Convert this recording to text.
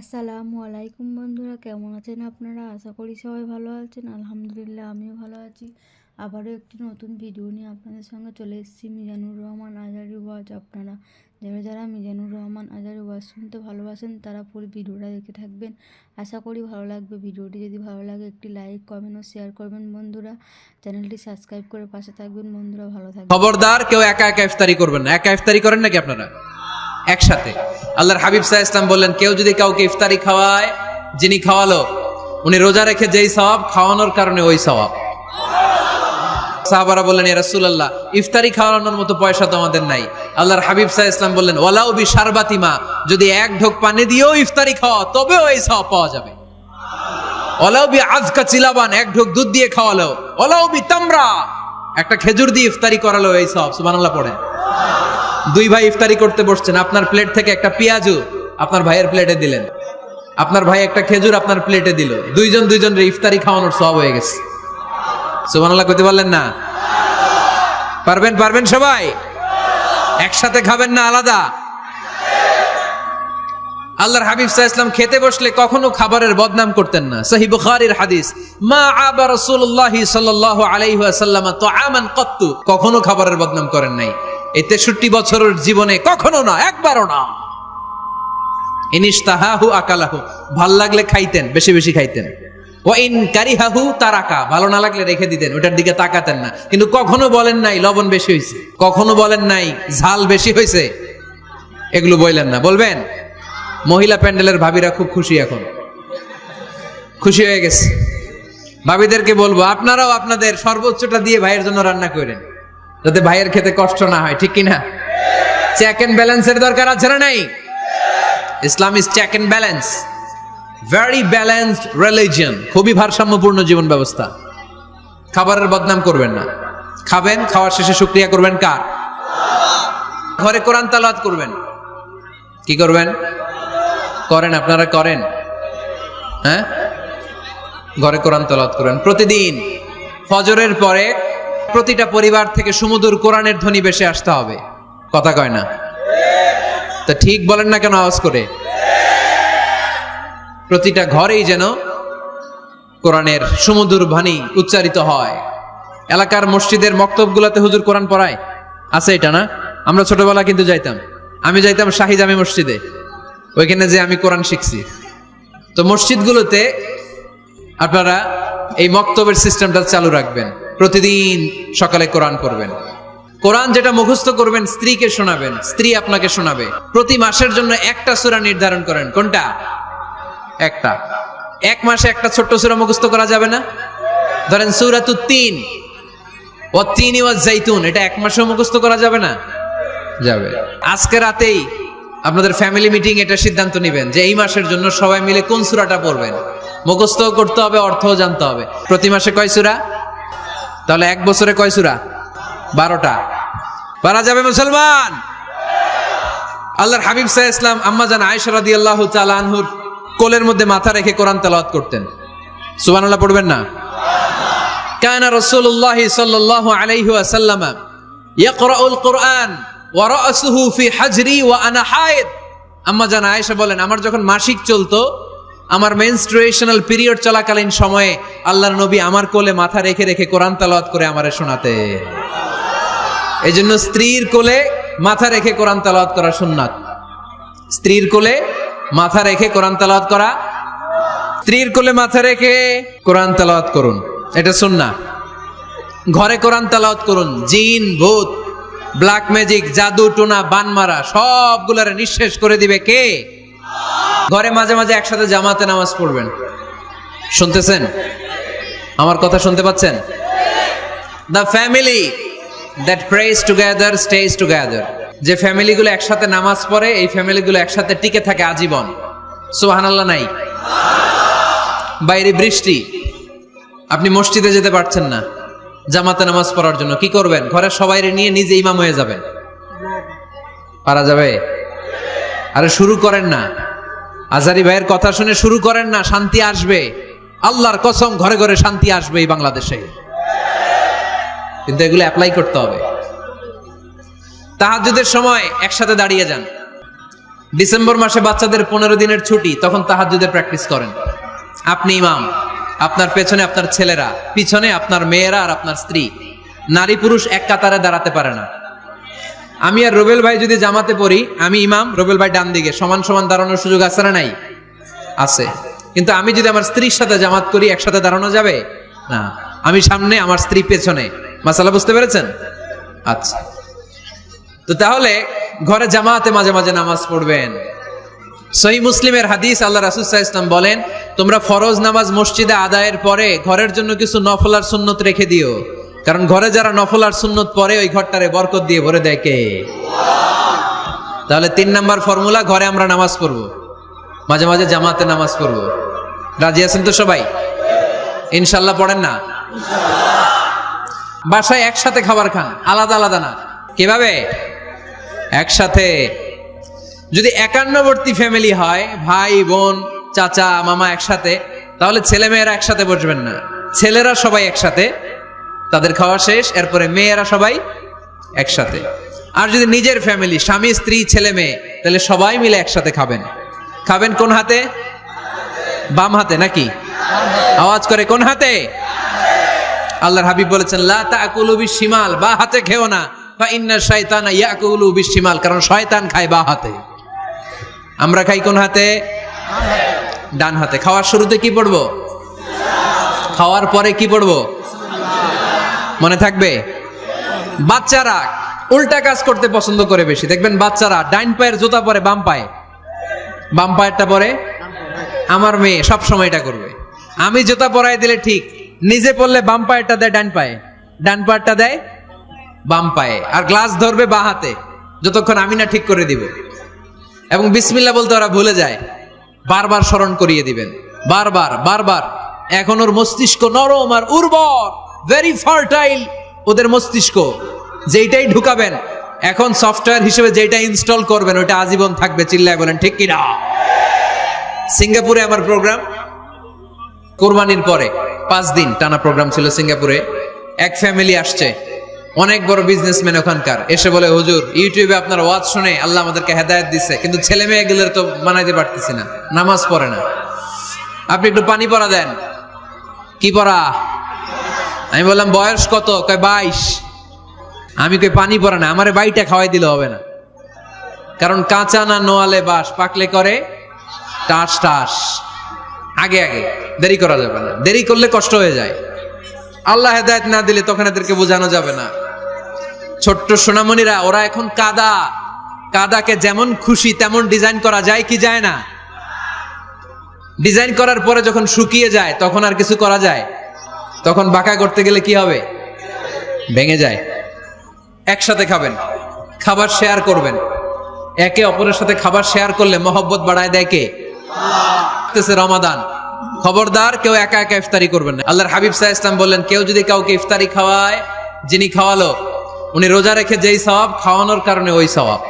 আসসালামু আলাইকুম বন্ধুরা, কেমন আছেন আপনারা? আশা করি সবাই ভালো আছেন। আলহামদুলিল্লাহ, আমিও ভালো আছি। আবারও একটি নতুন ভিডিও নিয়ে আপনাদের সঙ্গে চলে এসেছি। মিজানুর রহমান আজারি ওয়াজ। আপনারা যারা যারা মিজানুর রহমান আজারি ওয়াজ শুনতে ভালোবাসেন, তারা পুরো ভিডিওটা দেখে থাকবেন। আশা করি ভালো লাগবে। ভিডিওটি যদি ভালো লাগে, একটি লাইক কমেন্ট ও শেয়ার করবেন বন্ধুরা। চ্যানেলটি সাবস্ক্রাইব করে পাশে থাকবেন বন্ধুরা। ভালো থাকবেন। খবরদার, কেউ একা একা ইফতারি করবেন না। একা ইফতারি করেন নাকি আপনারা? একসাথে। আল্লাহর হাবিব সাহা ইসলাম বললেন, কেউ যদি কাউকে ইফতারি খাওয়ায়, যিনি খাওয়ালো, উনি রোজা রেখে যেই সওয়াব, খাওয়ানোর কারণে ওই সওয়াব। সাহাবারা বললেন, ইয়া রাসূলুল্লাহ, ইফতারি খাওয়ানোর মতো পয়সা তো আমাদের নাই। আল্লাহর হাবিব সাহা ইসলাম বললেন, ওয়ালাউ বি শারবাতিমা যদি এক ঢোক পানি দিয়েও ইফতারি খাওয়া তবেও এই সওয়াব পাওয়া যাবে। ওলাও বি আজকা চিলাবান, এক ঢোক দুধ দিয়ে খাওয়ালো ওলাও বি তামরা, একটা খেজুর দিয়ে ইফতারি করালো এই সব সুবহানাল্লাহ পড়ে দুই ভাই ইফতারি করতে বসছেন। আপনার প্লেট থেকে একটা পেঁয়াজু আপনার ভাইয়ের প্লেটে দিলেন। আপনার ভাই একটা খেজুর আপনার প্লেটে দিল। দুইজন দুইজন ইফতারি খাওয়ানোর সব হয়ে গেছে। সুবহানাল্লাহ কইতে পারলেন না? পারবেন পারবেন সবাই? একসাথে খাবেন না আলাদা? আল্লাহর হাবিব আলাইহি ইসলাম খেতে বসলে কখনো খাবারের বদনাম করতেন না। সহিহ বুখারীর হাদিস, মা আবা রাসূলুল্লাহি সাল্লাল্লাহু আলাইহি ওয়াসাল্লাম তুআমান কত্তু কখনো খাবারের বদনাম করেন নাই। এই 63 বছরের জীবনে কখনো না, একবারও না। ইনিশতাহাহু আকালাহু, ভালো লাগলে খাইতেন, বেশি বেশি খাইতেন। ওয়া ইন কারিহাহু তারাকা, ভালো না লাগলে রেখে দিতেন, ওটার দিকে তাকাতেন না। কিন্তু কখনো বলেন নাই, লবণ বেশি হয়েছে কখনো বলেন নাই, ঝাল বেশি হয়েছে এগুলো বললেন না, বলবেন? মহিলা প্যান্ডেলের ভাবিরা খুব খুশি এখন। খুশি হয়ে গেছে। ভাবিদেরকে বলব, আপনারাও আপনাদের সর্বোচ্চটা দিয়ে ভাইয়ের জন্য রান্না করেন। যাতে ভাইয়ের খেতে কষ্ট না হয়, ঠিক কিনা? চেক এন্ড ব্যালেন্সের দরকার আছে না নাই? Islam is check and balance very balanced religion খুবই ভারসাম্যপূর্ণ জীবন ব্যবস্থা। খাবারের বদনাম করবেন না। খাবেন, খাওয়ার শেষে শুক্রিয়া করবেন কার? ঘরে কোরআন তালাত করবেন। কি করবেন? করেন, আপনারা করেন। হ্যাঁ? ঘরে কোরআন তলাত করেন প্রতিদিন ফজরের পরে প্রতিটা পরিবার থেকে সুমধুর কোরআনের ধ্বনি বেশি আসতে হবে। কথা কয় না? তা ঠিক বলেন না কেন আওয়াজ করে? প্রতিটা ঘরেই যেন কোরআনের সুমধুর বাণী উচ্চারিত হয়। এলাকার মসজিদের মক্তবগুলোতে হুজুর কোরআন পড়ায়। আছে এটা না? আমরা ছোটবেলা কিন্তু যাইতাম। আমি যাইতাম শাহি জামি মসজিদে। ওইখানে যে আমি কোরআন শিখছি। তো মসজিদগুলোতে আপনারা এই মক্তবের সিস্টেমটা চালু রাখবেন। প্রতিদিন সকালে কোরআন করবেন কোরআন যেটা মুখস্থ করবেন, স্ত্রীকে শোনাবেন, স্ত্রী আপনাকে শোনাবে। প্রতি মাসের জন্য একটা সূরা নির্ধারণ করেন। কোনটা? একটা। এক মাসে একটা ছোট্ট সূরা মুখস্থ করা যাবে না? ধরেন সূরাতু তিন। ও তিন ওয়া জাইতুন এটা এক মাসেও মুখস্থ করা যাবে না? যাবে। আজকে রাতেই আপনাদের ফ্যামিলি মিটিং এটা সিদ্ধান্ত নেবেন যে এই মাসের জন্য সবাই মিলে কোন সূরাটা পড়বেন। মুখস্থ করতে হবে, অর্থও জানতে হবে। প্রতি মাসে কয় সূরা? তাহলে এক বছরে কয় সূরা? বারোটা। পারা যাবে মুসলমান? আল্লাহর হাবিব সাহ ইসলাম আম্মা জান আয়েশা রাদিয়াল্লাহু তাআলা আনহুর কোলের মধ্যে মাথা রেখে কোরআন তেলাওয়াত করতেন। সুবহানাল্লাহ পড়বেন না? কানা রাসূলুল্লাহ সাল্লাল্লাহু আলাইহি ওয়াসাল্লাম ইয়াকরাউল কোরআন ওয়া রাসুহু ফি হাজরি ওয়া আনা হায়েদ। আম্মা জান আয়েশা বলেন, আমার যখন মাসিক চলতো আমার মেনস্ট্রুয়েশনাল পিরিয়ড চলাকালীন সময়ে আল্লাহর নবী আমার কোলে মাথা রেখে রেখে কোরআন তেলাওয়াত করে আমারে শোনাতে। এই জন্য স্ত্রীর কোলে মাথা রেখে কোরআন তেলাওয়াত করা সুন্নাত। স্ত্রীর কোলে মাথা রেখে কোরআন তেলাওয়াত করা। স্ত্রীর কোলে মাথা রেখে কোরআন তেলাওয়াত করুন। এটা সুন্না ঘরে কোরআন তেলাওয়াত করুন। জিন, ভূত ব্ল্যাক ম্যাজিক জাদু, টোনা বান মারা সবগুলারে নিঃশেষ করে দিবে কে? ঘরে মাঝে মাঝে একসাথে জামাতে নামাজ পড়বেন। শুনতেছেন? আমার কথা শুনতে পাচ্ছেন? The family that press together stage together যে ফ্যামিলিগুলো একসাথে নামাজ পড়ে, এই ফ্যামিলিগুলো একসাথে টিকে থাকে আজীবন। সুবহানাল্লাহ নাই? বাইরে বৃষ্টি। আপনি মসজিদে যেতে পারছেন না জামাতে নামাজ পড়ার জন্য। কি করবেন? ঘরের সবাই নিয়ে নিজে ইমাম হয়ে যাবেন। পারা যাবে? আরে শুরু করেন না। আজারি ভাইয়ের কথা শুনে শুরু করেন না, শান্তি আসবে। আল্লাহর কসম, ঘরে ঘরে শান্তি আসবে এই বাংলাদেশে। কিন্তু এগুলো অ্যাপ্লাই করতে হবে। তাহাজ্জুদের সময় একসাথে দাঁড়িয়ে যান। ডিসেম্বর মাসে বাচ্চাদের পনেরো দিনের ছুটি, তখন তাহাজুদের প্র্যাকটিস করেন। আপনি ইমাম, আপনার পেছনে আপনার ছেলেরা, পিছনে আপনার মেয়েরা আর আপনার স্ত্রী। নারী পুরুষ এক কাতারে দাঁড়াতে পারে না। আমি আর রবেল ভাই যদি জামাতে পড়ি, আমি ইমাম, রবেল ভাই ডান দিকে। সমান সমান দাঁড়ানোর সুযোগ আছে না নাই? আছে। কিন্তু আমি যদি আমার স্ত্রীর সাথে জামাত করি, একসাথে দাঁড়ানো যাবে? না। আমি সামনে, আমার স্ত্রী পেছনে। মাসালা বুঝতে পেরেছেন? আচ্ছা। তো তাহলে, ঘরে জামাতে মাঝে মাঝে নামাজ পড়বেন। সহি মুসলিমের হাদিস আল্লাহ রাসুসাহ ইসলাম বলেন, তোমরা ফরজ নামাজ মসজিদে আদায়ের পরে ঘরের জন্য কিছু নফলার সুন্নত রেখে দিও। কারণ ঘরে যারা নফল আর সুন্নত পরে, ওই ঘরটারে বরকত দিয়ে ভরে দেয় কে? তাহলে তিন নাম্বার ফর্মুলা, ঘরে আমরা নামাজ পড়ব। মাঝে মাঝে জামাতে নামাজ পড়ব। রাজি আছেন তো সবাই? ইনশাল্লাহ পড়েন না? বাসায় একসাথে খাবার খান, আলাদা আলাদা না। কীভাবে? একসাথে। যদি একান্নবর্তী ফ্যামিলি হয়, ভাই, বোন, চাচা, মামা একসাথে, তাহলে ছেলে মেয়েরা একসাথে বসবেন না। ছেলেরা সবাই একসাথে। তাদের খাওয়া শেষ, এরপরে মেয়েরা সবাই একসাথে। আর যদি নিজের ফ্যামিলি স্বামী, স্ত্রী, ছেলে, মেয়ে, তাহলে সবাই মিলে একসাথে খাবেন। খাবেন কোন হাতে? বাম হাতে নাকি? আওয়াজ করে কোন হাতে? আল্লাহর হাবিব বলেছেন, লা বিশিমাল বা হাতে খেও না। বা ইন্না শয়তানা ইয়াকুলু বিশিমাল কারণ শয়তান খায় বা হাতে। আমরা খাই কোন হাতে? ডান হাতে। খাওয়ার শুরুতে কি পড়ব? খাওয়ার পরে কি পড়ব? মনে থাকবে? বাচ্চারা উল্টা কাজ করতে পছন্দ করে বেশি। দেখবেন বাচ্চারা ডাইন পায়ের জুতা পরে, বাম পায়ে। বাম পায়েরটা পরে, আমার মেয়ে সব সময় এটা করবে। আমি জুতা পরাই দিলে ঠিক, নিজে পড়লে বাম পায়েরটা দেয় ডান পায়ে। ডান পায়েরটা দেয় বাম পায়ে। আর গ্লাস ধরবে বা হাতে, যতক্ষণ আমি না ঠিক করে দিব। এবং বিসমিল্লা বলতে ওরা ভুলে যায়, বারবার স্মরণ করিয়ে দিবেন। বারবার বারবার। এখন ওর মস্তিষ্ক নরম আর উর্বর। ভেরি ফার্টাইল ওদের মস্তিষ্ক, যেইটাই ঢুকাবেন, এখন সফটওয়্যার হিসেবে যেটা ইনস্টল করবেন ওটা আজীবন থাকবে, চিল্লায় বলেন, ঠিক কিনা? সিঙ্গাপুরে আমার প্রোগ্রাম কোরবানির পরে, পাঁচ দিন টানা প্রোগ্রাম ছিল সিঙ্গাপুরে, এক ফ্যামিলি আসছে, অনেক বড় বিজনেসম্যান ওখানকার, এসে বলে, হুজুর, ইউটিউবে আপনার ওয়াজ শুনে আল্লাহ আমাদেরকে হেদায়েত দিচ্ছে কিন্তু ছেলে মেয়েগুলোর তো মানাইতে পারতেছি না, নামাজ পড়ে না। আপনি একটু পানি পড়া দেন। কি পড়া আমি বললাম, বয়স কত? কয়, বাইশ। আমি কই, পানি পড়া না। আমারে বাইটা খাওয়াই দিলে হবে না। কারণ কাঁচা না নোয়ালে বাস, পাকলে করে টাস টাস। আগে আগে। দেরি করা যাবে না। দেরি করলে কষ্ট হয়ে যায়। আল্লাহ হেদায়ত না দিলে তখন এদেরকে বোঝানো যাবে না। ছোট্ট সোনামণিরা, ওরা এখন কাদা। কাদাকে যেমন খুশি, তেমন ডিজাইন করা যায় কি যায় না? ডিজাইন করার পরে যখন শুকিয়ে যায়, তখন আর কিছু করা যায়? তখন বাঁকা করতে গেলে কি হবে? ভেঙে যায়। একসাথে খাবেন। খাবার শেয়ার করবেন। একে অপরের সাথে খাবার শেয়ার করলে মহব্বত বাড়ায় দেয় কে? রমাদান। খবরদার, কেউ একা একা ইফতারি করবেন না। আল্লাহর হাবিব সাহা ইসলাম বললেন, কেউ যদি কাউকে ইফতারি খাওয়ায়, যিনি খাওয়ালো, উনি রোজা রেখে যেই সওয়াব, খাওয়ানোর কারণে ওই সওয়াব।